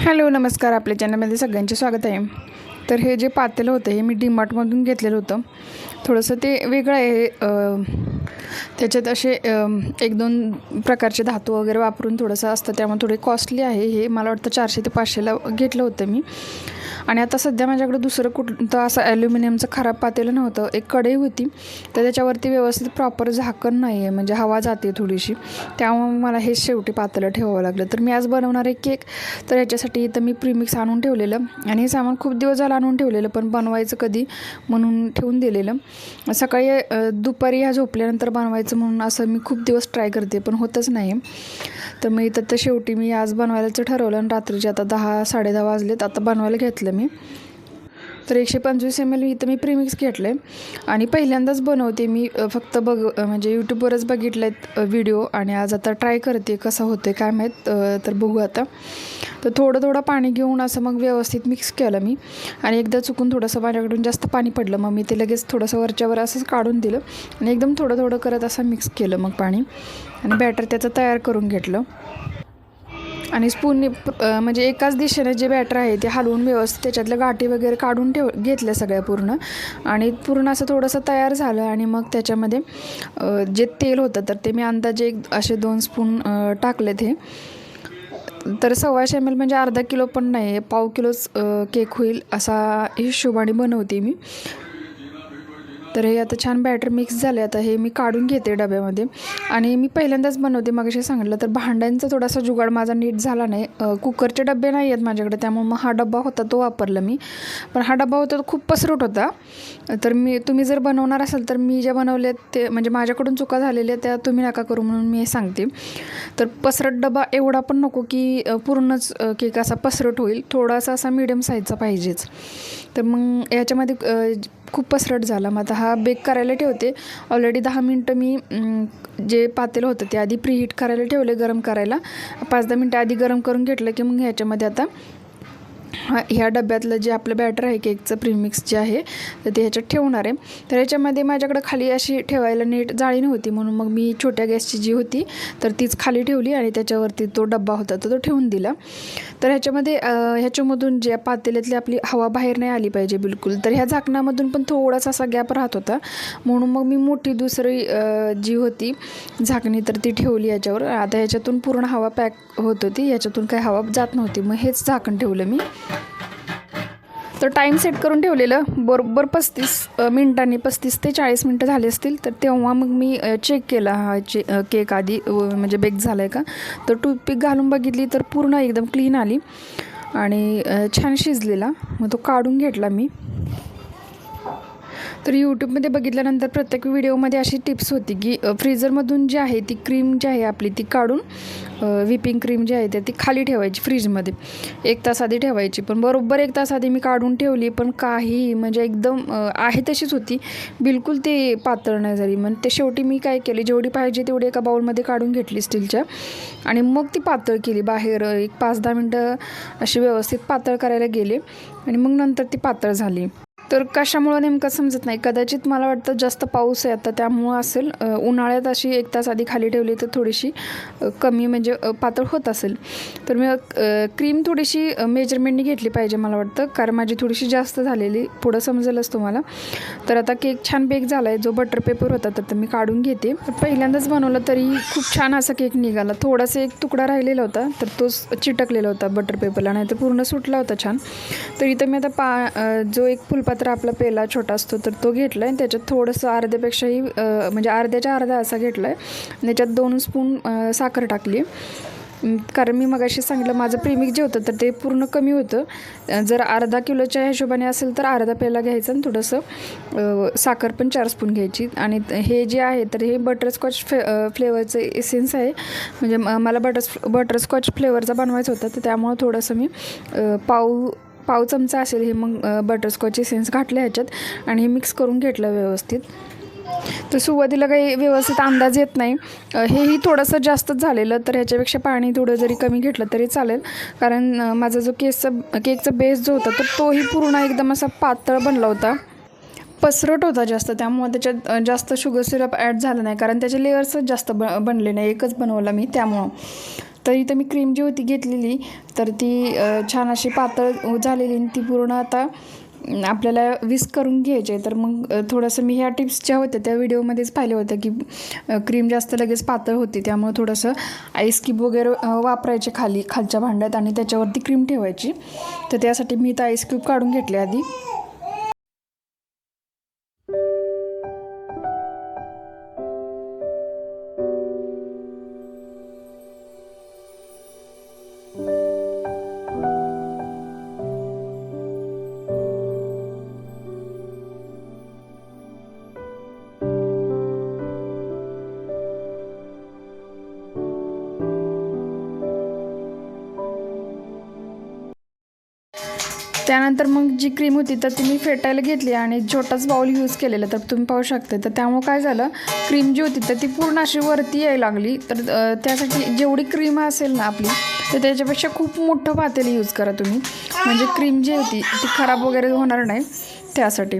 Hello नमस्कार. आपल्या चॅनलमध्ये सगळ्यांचे स्वागत आहे. तर हे जे पातेलं होतं हे मी डीमार्टमधून घेतलेलं होतं. थोडंसं ते वेगळं आहे. त्याच्यात असे एक दोन प्रकारचे धातू वगैरे वापरून थोडंसं असतं. त्यामुळे थोडे कॉस्टली आहे. हे मला वाटतं चारशे ते पाचशेला घेतलं होतं मी. आणि आता सध्या माझ्याकडे दुसरं कुठलं असं ॲल्युमिनियमचं खराब पातेलं नव्हतं. एक कढई होती. तर त्याच्यावरती व्यवस्थित प्रॉपर झाकण नाही आहे म्हणजे हवा जाते थोडीशी. त्यामुळे मला हे शेवटी पातेलं ठेवावं लागलं. तर मी आज बनवणार आहे केक. तर याच्यासाठी इथं मी प्रीमिक्स आणून ठेवलेलं. आणि हे सामान खूप दिवस झालं आणून ठेवलेलं. पण बनवायचं कधी म्हणून ठेवून दिलेलं. सकाळी दुपारी ह्या झोपल्यानंतर बनवायचं म्हणून असं मी खूप दिवस ट्राय करते. पण होतच नाही तर मी इथं तर शेवटी मी आज बनवायचं ठरवलं. आणि रात्रीचे आता दहा साडेदहा वाजलेत. आता बनवायला घेतलं. मी. तर एकशे पंचवीस एम एल इथं मी प्रीमिक्स घेतलं आहे आणि पहिल्यांदाच बनवते मी फक्त बघ म्हणजे यूट्यूबवरच बघितलं आहेत व्हिडिओ आणि आज आता ट्राय करते कसं होते काय माहीत तर बघू आता. तर थोडं थोडं पाणी घेऊन असं मग व्यवस्थित मिक्स केलं मी. आणि एकदा चुकून थोडंसं माझ्याकडून जास्त पाणी पडलं. मग मी ते लगेच थोडंसं वरच्यावर असंच काढून दिलं. आणि एकदम थोडं थोडं करत असं मिक्स केलं मग पाणी. आणि बॅटर त्याचं तयार करून घेतलं. आणि स्पूनने म्हणजे एकाच दिशेने जे बॅटर आहे ते हलवून व्यवस्थित त्याच्यातल्या गाठी वगैरे काढून ठेव घेतल्या सगळ्या पूर्ण. आणि पूर्ण असं थोडंसं तयार झालं आणि मग त्याच्यामध्ये जे तेल होतं तर ते मी अंदाजे एक असे दोन स्पून टाकले टाकलेत हे तर सव्वाशे एम एल म्हणजे अर्धा किलो पण नाही आहे पाव किलोच केक होईल असा हिशोबाने बनवते मी. तर हे आता छान बॅटर मिक्स झाले आता हे मी काढून घेते डब्यामध्ये. आणि मी पहिल्यांदाच बनवते मग सांगितलं तर भांड्यांचा थोडासा जुगाड माझा नीट झाला नाही. कुकरचे डबे नाही आहेत माझ्याकडे त्यामुळे मग हा डब्बा होता तो वापरला मी. पण हा डब्बा होता तो खूप पसरट होता. तर मी तुम्ही जर बनवणार असाल तर मी ज्या बनवले ते म्हणजे माझ्याकडून चुका झालेल्या त्या तुम्ही नका करू म्हणून मी हे सांगते. तर पसरट डबा एवढा पण नको की पूर्णच केक असा पसरट होईल. थोडासा असा मीडियम साईजचा पाहिजेच. तर मग याच्यामध्ये खूप पसरट झाला. मग आता हा बेक करायला ठेवते. ऑलरेडी दहा मिनटं मी जे पातेलं होतं ते आधी प्रीहीट करायला ठेवले गरम करायला. पाच दहा मिनटं आधी गरम करून घेतलं की मग ह्याच्यामध्ये आता ह्या डब्यातलं जे आपलं बॅटर आहे केकचं प्रीमिक्स जे आहे तर ते ह्याच्यात ठेवणार आहे. तर ह्याच्यामध्ये माझ्याकडे खाली अशी ठेवायला नीट जाळी नव्हती म्हणून मग मी छोट्या गॅसची जी होती तर तीच खाली ठेवली आणि त्याच्यावरती तो डब्बा होता तर तो ठेवून दिला. तर ह्याच्यामध्ये ह्याच्यामधून जे पातेल्यातली आपली हवा बाहेर नाही आली पाहिजे बिलकुल तर ह्या झाकणामधून पण थोडासा असा गॅप राहत होता. म्हणून मग मी मोठी दुसरी जी होती झाकणी तर ती ठेवली याच्यावर आता ह्याच्यातून पूर्ण हवा पॅक होत होती याच्यातून काही हवा जात नव्हती मग हेच झाकण ठेवलं मी. तर टाईम सेट करून ठेवलेलं बरोबर पस्तीस मिनिटांनी पस्तीस ते चाळीस मिनटं झाले असतील तर तेव्हा मग मी चेक केला हा चे केक आधी म्हणजे बेक झाला आहे का? तर टूथपिक घालून बघितली तर पूर्ण एकदम क्लीन आली आणि छान शिजलेला मग तो काढून घेतला मी. तर यूट्यूबमध्ये बघितल्यानंतर प्रत्येक व्हिडिओमध्ये अशी टिप्स होती की फ्रीजरमधून फ्रीझरमधून जी आहे ती क्रीम जी आहे आपली ती काढून व्हिपिंग क्रीम जी आहे तर ती खाली ठेवायची फ्रीजमध्ये एक तास आधी ठेवायची पण बरोबर एक तास आधी मी काढून ठेवली पण काही म्हणजे एकदम आहे तशीच होती. बिलकुल ते पातळ नाही झाली मग ते शेवटी मी काय केली जेवढी पाहिजे तेवढी एका बाउलमध्ये काढून घेतली स्टीलच्या आणि मग ती पातळ केली बाहेर एक पाच दहा मिनटं अशी व्यवस्थित पातळ करायला गेले. आणि मग नंतर ती पातळ झाली. तर कशामुळं नेमकं समजत नाही. कदाचित मला वाटतं जास्त पाऊस आहे आता त्यामुळं असेल उन्हाळ्यात अशी एक तास आधी खाली ठेवली तर थोडीशी कमी म्हणजे पातळ होत असेल. तर मी क्रीम थोडीशी मेजरमेंटनी घेतली पाहिजे मला वाटतं कारण माझी थोडीशी जास्त झालेली पुढं समजेलच तुम्हाला. तर आता केक छान बेक झाला आहे जो बटर पेपर होता तर तो मी काढून घेते. पहिल्यांदाच बनवलं तरी खूप छान असा केक निघाला. थोडासा एक तुकडा राहिलेला होता तर तोच चिटकलेला होता बटर पेपरला नाही तर पूर्ण सुटला होता छान. तर इथं मी आता पा जो एक तर आपला पेला छोटा असतो तर तो घेतला आहे त्याच्यात थोडंसं अर्ध्यापेक्षाही म्हणजे अर्ध्याच्या अर्धा असा घेतला आहे आणि त्याच्यात दोन स्पून साखर टाकली. कारण मी मगाशी सांगितलं माझं प्रेमिक जे होतं तर ते पूर्ण कमी होतं. जर अर्धा किलोच्या हिशोबाने असेल तर अर्धा पेला घ्यायचा आणि थोडंसं साखर पण चार स्पून घ्यायची. आणि हे जे आहे तर हे बटरस्कॉच फ्ले फ्लेवरचं एसेन्स आहे. म्हणजे म- मला बटर बटरस्कॉच फ्लेवरचा बनवायचा होता तर त्यामुळं थोडंसं मी पाऊ पाव पाव चमचा असेल हे मग बटरस्कॉच सेन्स घातलं ह्याच्यात आणि हे मिक्स करून घेतलं व्यवस्थित. तर सुरुवातीला काही व्यवस्थित अंदाज येत नाही. हेही थोडंसं जास्तच झालेलं तर ह्याच्यापेक्षा पाणी थोडं जरी कमी घेतलं तरी चालेल. कारण माझा जो केसचा केकचा बेस जो होता तर तोही पूर्ण एकदम असा पातळ बनला होता. पसरट होता जास्त त्यामुळे त्याच्यात जास्त शुगर सिरप ॲड झालं नाही. कारण त्याचे लेअर्सच जास्त ब बनले नाही. एकच बनवला मी त्यामुळं. तर इथं मी क्रीम जी होती घेतलेली तर ती छान अशी पातळ झालेली आणि ती पूर्ण आता आपल्याला विस्क करून घ्यायचे तर मग थोडंसं मी ह्या टिप्स ज्या होत्या. त्या व्हिडिओमध्येच पाहिलं होतं की क्रीम जास्त लगेच पातळ होती. त्यामुळे थोडंसं आईस क्यूब वगैरे वापरायचे खाली खालच्या भांड्यात आणि त्याच्यावरती क्रीम ठेवायची. तर त्यासाठी मी इथं आईस क्यूब काढून घेतले आधी. त्यानंतर मग जी क्रीम होती तर ती मी फेटायला घेतली आणि छोटाच बाऊल यूज केलेला. तर तुम्ही पाहू शकता. तर त्यामुळं काय झालं क्रीम जी होती तर ती पूर्ण अशी वरती यायला लागली. तर त्यासाठी जेवढी क्रीम असेल ना आपली तर त्याच्यापेक्षा खूप मोठं पातेल यूज करा तुम्ही. म्हणजे क्रीम जी होती ती खराब वगैरे होणार नाही त्यासाठी.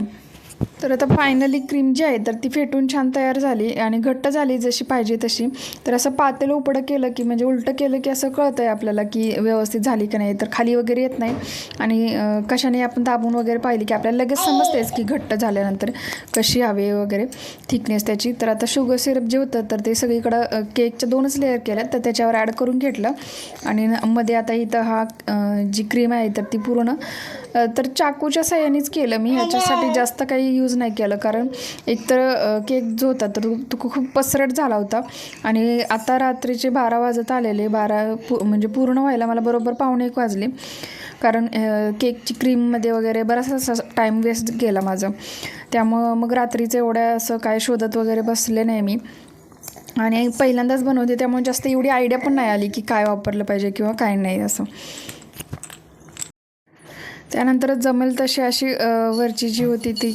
तर आता फायनली क्रीम जी आहे तर ती फेटून छान तयार झाली आणि घट्ट झाली जशी पाहिजे तशी. तर असं पातेलं उपडं केलं की म्हणजे उलटं केलं की असं कळतं आहे आपल्याला की व्यवस्थित झाली की नाही. तर खाली वगैरे येत नाही. आणि कशाने आपण दाबून वगैरे पाहिली की आपल्याला लगेच समजतेच की घट्ट झाल्यानंतर कशी हवी वगैरे थिकनेस त्याची. तर आता शुगर सिरप जे होतं तर ते सगळीकडं केकच्या दोनच लेअर केल्या तर त्याच्यावर ॲड करून घेतलं. आणि न- मध्ये आता इथं हा जी क्रीम आहे तर ती पूर्ण तर चाकूच्या साह्यानेच केलं मी. ह्याच्यासाठी जास्त काही यूज नाही केलं. कारण एकतर केक जो होता तर तो खूप पसरट झाला होता. आणि आता रात्रीचे बारा वाजत आलेले. बारा पू म्हणजे पूर्ण व्हायला मला बरोबर पाहुणे एक वाजले. कारण केकची क्रीममध्ये वगैरे बराचसा असा टाईम वेस्ट गेला माझा. त्यामुळं मग रात्रीचं एवढ्या असं काय शोधत वगैरे बसले नाही मी. आणि पहिल्यांदाच बनवते त्यामुळे जास्त एवढी आयडिया पण नाही आली की काय वापरलं पाहिजे किंवा काय नाही असं. त्यानंतर जमेल तशी अशी वरची जी होती ती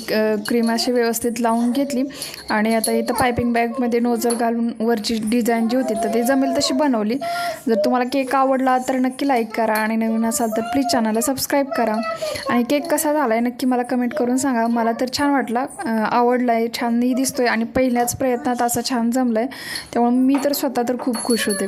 क्रीम अशी व्यवस्थित लावून घेतली. आणि आता इथं पायपिंग बॅगमध्ये नोजल घालून वरची डिझाईन जी होती तर ती जमेल तशी बनवली. जर तुम्हाला केक आवडला तर नक्की लाईक करा आणि नवीन असाल तर प्लीज चॅनलला सबस्क्राईब करा. आणि केक कसा झाला आहे नक्की मला कमेंट करून सांगा. मला तर छान वाटला आवडला आहे छानही दिसतो आहे आणि पहिल्याच प्रयत्नात असा छान जमला आहे त्यामुळे मी तर स्वतः तर खूप खुश होते.